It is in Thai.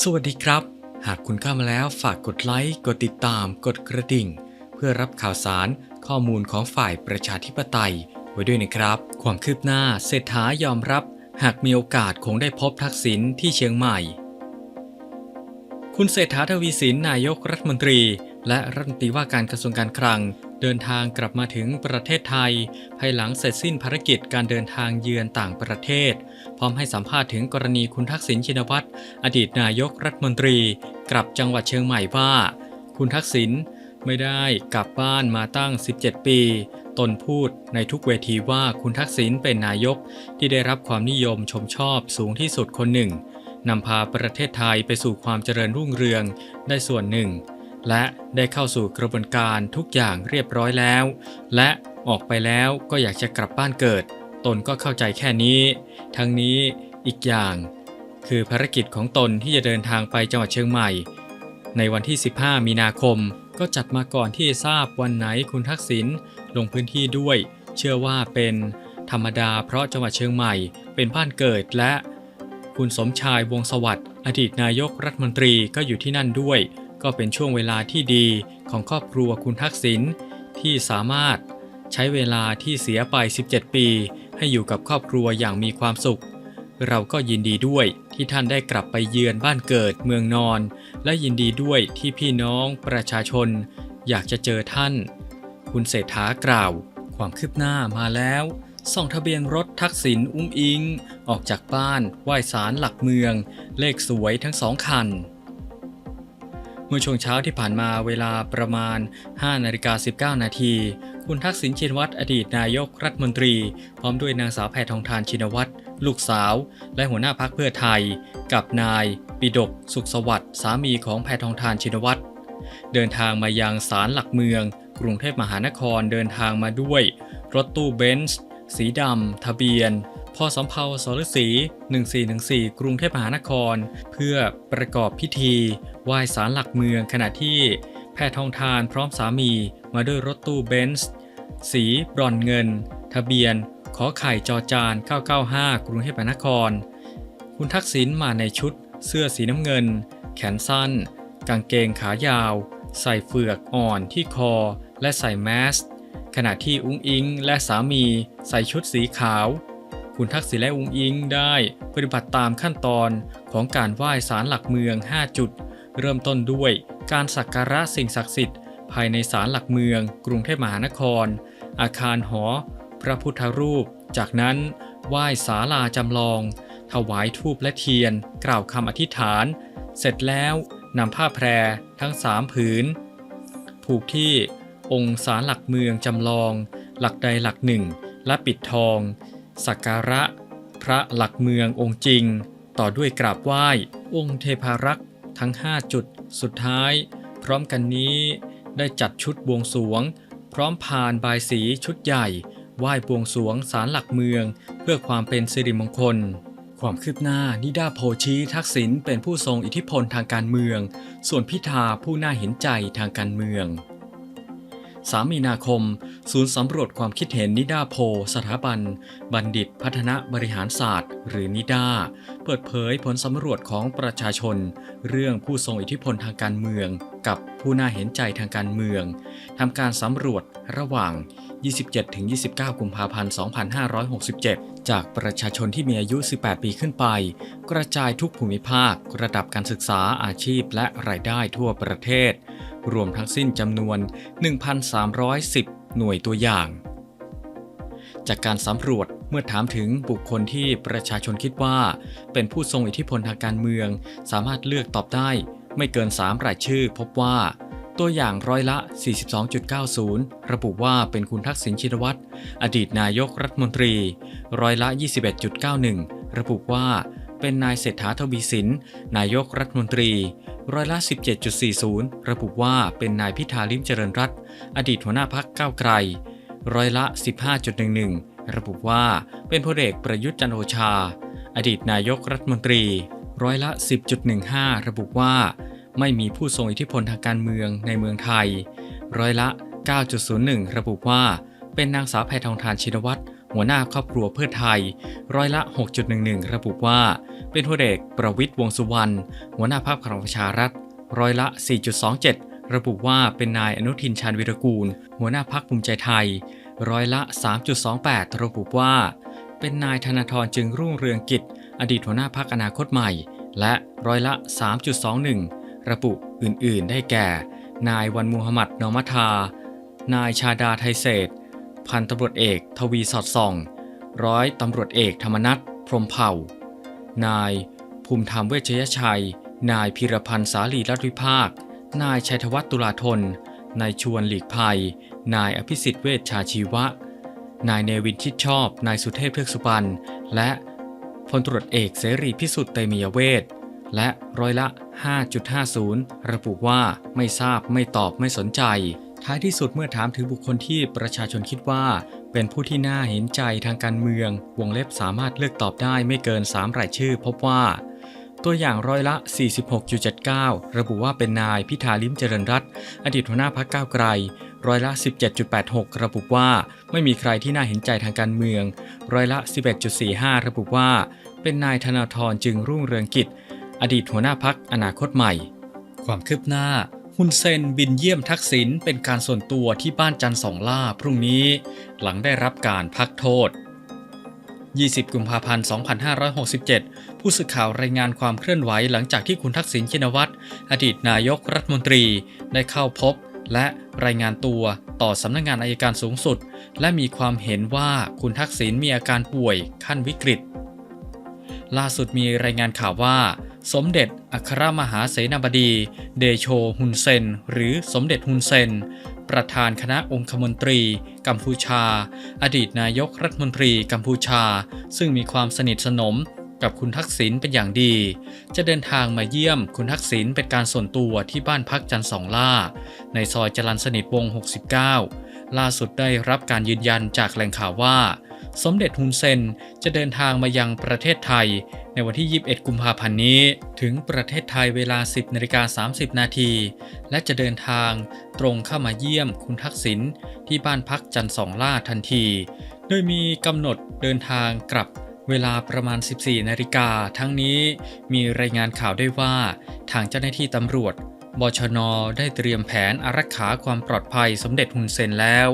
สวัสดีครับ หากคุณเข้ามาแล้วฝากกดไลค์ กดติดตาม กดกระดิ่ง เพื่อรับข่าวสารข้อมูลของฝ่ายประชาธิปไตย ไว้ด้วยนะครับ ความคืบหน้าเศรษฐายอมรับ หากมีโอกาสคงได้พบทักษิณที่เชียงใหม่ คุณเศรษฐาทวีสินนายกรัฐมนตรี และรัฐมนตรีว่าการกระทรวงการคลัง เดินทางกลับมาถึงประเทศไทย ภายหลังเสร็จสิ้นภารกิจการเดินทางเยือนต่างประเทศ พร้อมให้สัมภาษณ์ถึงกรณีคุณทักษิณชินวัตรอดีตนายกรัฐมนตรี กลับจังหวัดเชียงใหม่ว่า คุณทักษิณไม่ได้กลับบ้านมาตั้ง 17 ปี ตนพูดในทุกเวทีว่าคุณทักษิณเป็นนายกที่ได้รับความนิยมชมชอบสูงที่สุดคนหนึ่งนำพาประเทศไทยไปสู่ความเจริญรุ่งเรืองได้ส่วนหนึ่ง และได้เข้าสู่กระบวนการทุกอย่างเรียบร้อยแล้ว และออกไปแล้วก็อยากจะกลับบ้านเกิด ตนก็เข้าใจแค่นี้ ทั้งนี้อีกอย่าง คือภารกิจของตนที่จะเดินทางไปจังหวัดเชียงใหม่ ในวันที่ 15 มีนาคมก็จัดมาก่อนที่ทราบวันไหนคุณทักษิณลงพื้นที่ด้วย เชื่อว่าเป็นธรรมดาเพราะจังหวัดเชียงใหม่เป็นบ้านเกิดและ คุณสมชายวงสวัสดิ์อดีตนายกรัฐมนตรีก็อยู่ที่นั่นด้วย ก็เป็นช่วงเวลาที่ดีของครอบครัวคุณทักษิณที่สามารถใช้เวลาที่เสียไป 17 ปี ให้อยู่กับครอบครัวอย่างมีความสุข เราก็ยินดีด้วยที่ท่านได้กลับไปเยือนบ้านเกิดเมืองนอน และยินดีด้วยที่พี่น้องประชาชน อยากจะเจอท่าน คุณเศรษฐากล่าว ความคืบหน้ามาแล้วส่องทะเบียนรถทักษิณอุ้มอิง ออกจากบ้านไหว้ศาลหลักเมือง เลขสวยทั้งสองคัน มื่อช่วงเช้าที่ผ่านมาเวลาประมาณ 5นาฬิกา19 นาที คุณทักษิณชินวัตรอดีตนายกรัฐมนตรี พร้อมด้วยนางสาวแพทองทานชินวัตรลูกสาว และหัวหน้าพักเพื่อไทย กับนาย ปิดก สุขสวัสดิ์สามีของแพทองทานชินวัตรเดินทางมายังศาลหลักเมือง กรุงเทพมหานครเดินทางมาด้วย รถตู้เบนซ์สีดำทะเบียน พสำเภาสรศรี1414 กรุงเทพมหานคร เพื่อประกอบพิธีไหว้ศาลหลักเมืองขณะที่แพทองทานพร้อมสามีมาด้วยรถตู้เบนซ์สีบรอนเงิน ทะเบียน ขอไข่จอจาน 995 กรุงเทพมหานคร คุณทักษิณมาในชุด เสื้อสีน้ำเงิน แขนสั้น กางเกงขายาว ใส่เฟือกอ่อนที่คอ และใส่แมสขณะที่อุ้งอิงและสามี ใส่ชุดสีขาว คุณทักษิณและอุ้งอิงได้ปฏิบัติตามขั้นตอนของการไหว้ศาลหลักเมือง 5 จุด เริ่มต้นด้วยการสักการะสิ่งศักดิ์สิทธิ์ ภายในศาลหลักเมือง กรุงเทพมหานคร อาคารหอ พระพุทธรูป จากนั้นไหว้ศาลาจำลอง ถวายทูปและเทียน กล่าวคำอธิษฐาน เสร็จแล้วนำผ้าแพรทั้งสามผืน ผูกที่องค์ศาลหลักเมืองจำลอง หลักใดหลักหนึ่ง และปิดทอง สักการะ พระหลักเมืององค์จริง ต่อด้วยกราบไหว้ องค์เทพารักษ์ทั้ง 5 จุดสุดท้าย พร้อมกันนี้ได้จัดชุดบวงสวง พร้อมพานบายสีชุดใหญ่ ไหว้บวงสวงศาลหลักเมือง เพื่อความเป็นสิริมงคล ความคืบหน้านิดาโพชีทักษิณเป็นผู้ทรงอิทธิพลทางการเมือง ส่วนพิธาผู้น่าเห็นใจทางการเมือง 3 มีนาคม ศูนย์สำรวจความคิดเห็นนิดาโพ สถาบัน บัณฑิตพัฒนาบริหารศาสตร์ หรือนิดา เปิดเผยผลสำรวจของประชาชน เรื่องผู้ทรงอิทธิพลทางการเมือง กับผู้น่าเห็นใจทางการเมืองทำการสำรวจระหว่าง 27-29 กุมภาพันธ์ 2567 จากประชาชนที่มีอายุ 18 ปีขึ้นไป กระจายทุกภูมิภาค ระดับการศึกษาอาชีพและรายได้ทั่วประเทศ รวมทั้งสิ้นจำนวน 1,310 หน่วยตัวอย่าง จากการสำรวจเมื่อถามถึงบุคคลที่ประชาชนคิดว่า เป็นผู้ทรงอิทธิพลทางการเมือง สามารถเลือกตอบได้ไม่เกิน 3 รายชื่อ พบว่าตัวอย่างร้อยละ 42.90 ระบุว่าเป็นคุณทักษิณชินวัตร อดีตนายกรัฐมนตรี ร้อยละ 21.91 ระบุว่า เป็นนายเศรษฐาทวีสิน นายกรัฐมนตรี ร้อยละ 17.40 ระบุว่าเป็นนายพิธาลิมเจริญรัตอดีตหัวหน้าพักก้าวไกล ร้อยละ 15.11 ระบุว่าเป็นพลเอกประยุทธ์จันโอชา อดีตนายกรัฐมนตรี ร้อยละ 10.15 ระบุว่า ไม่มีผู้ทรงอิทธิพลทางการเมืองในเมืองไทย ร้อยละ 9.01 ระบุว่า เป็นนางสาวแพทองทานชินวัตรหัวหน้าครอบครัวเพื่อไทย ร้อยละ 6.11 ระบุว่า เป็นพลเอกประวิตยวงษ์สุวรรณหัวหน้าพรรคพลังประชารัฐร้อยละ 4.27 ระบุว่าเป็นนายอนุทินชาญวิรกูล หัวหน้าพรรคภูมิใจไทย ร้อยละ 3.28 ระบุว่า เป็นนายธนาธรจึงรุ่งเรืองกิจ อดีตหัวหน้าพรรคอนาคตใหม่ และร้อยละ 3.21 ระบุอื่นๆ ได้แก่ นายวันมูฮัมหมัดนอมัทา นายชาดาไทยเศษ พันตำรวจเอก ทวีสอดส่อง ร้อยตำรวจเอกธรรมนัฐพรหมเผ่า นาย ภูมิธรรมเวชยชัย นายพิรพันธ์สาลีรัฐวิภาค นายชัยธวัฒน์ตุลาธน นายชวนหลีกภัย นายอภิสิทธิ์เวชชาชีวะ นายเนวินชิดชอบ นายสุเทพเทือกสุบรรณและพลตรวจเอกเสรีพิสุทธิ์เตมียเวทและร้อยละ 5.50 ระบุว่าไม่ทราบไม่ตอบไม่สนใจ ท้ายที่สุดเมื่อถามถึงบุคคลที่ประชาชนคิดว่า เป็นผู้ที่น่าเห็นใจทางการเมือง วงเล็บสามารถเลือกตอบได้ไม่เกิน 3 รายชื่อ พบว่า ตัวอย่างร้อยละ 46.79 ระบุว่าเป็นนายพิธาลิมเจริญรัตอดีตหัวหน้าพักก้าวไกล ร้อยละ 17.86 ระบุว่าไม่มีใครที่น่าเห็นใจทางการเมือง ร้อยละ 11.45 ระบุว่า เป็นนายธนาธรจึงรุ่งเรืองกิจ อดีตหัวหน้าพักอนาคตใหม่ ความคืบหน้าุนเซนบินเยี่ยมทักษิณเป็นการส่วนตัวที่บ้านจันสองล่าพรุ่งนี้ หลังได้รับการพักโทษ 20 กุมภาพันธ์ 2567 ผู้สื่อข่าวรายงานความเคลื่อนไหวหลังจากที่คุณทักษิณชินวัตรอดีตนายกรัฐมนตรีได้เข้าพบ และรายงานตัวต่อสำนักงานอายการสูงสุด และมีความเห็นว่าคุณทักษิณมีอาการป่วยขั้นวิกฤต ล่าสุดมีรายงานข่าวว่า สมเด็จอัครมหาเสนาบดี เดโชฮุนเซน หรือสมเด็จฮุนเซน ประธานคณะองคมนตรี กัมพูชา อดีตนายกรัฐมนตรีกัมพูชา ซึ่งมีความสนิทสนมกับคุณทักษิณเป็นอย่างดี จะเดินทางมาเยี่ยมคุณทักษิณเป็นการส่วนตัวที่บ้านพักจันสองล่า ในซอยจรัญสนิทวง 69 ล่าสุดได้รับการยืนยันจากแหล่งข่าวว่า สมเด็จฮุนเซนจะเดินทางมายังประเทศไทย ในวันที่ 21 กุมภาพันธ์นี้ ถึงประเทศไทยเวลา 10นาฬิกา30 นาที และจะเดินทางตรงเข้ามาเยี่ยมคุณทักษิณที่บ้านพักจันทร์สองล่าทันที โดยมีกำหนดเดินทางกลับเวลาประมาณ 14 นาฬิกา ทั้งนี้มีรายงานข่าวได้ว่าทางเจ้าหน้าที่ตำรวจ บชน ได้เตรียมแผนอารักขาความปลอดภัยสมเด็จฮุนเซนแล้ว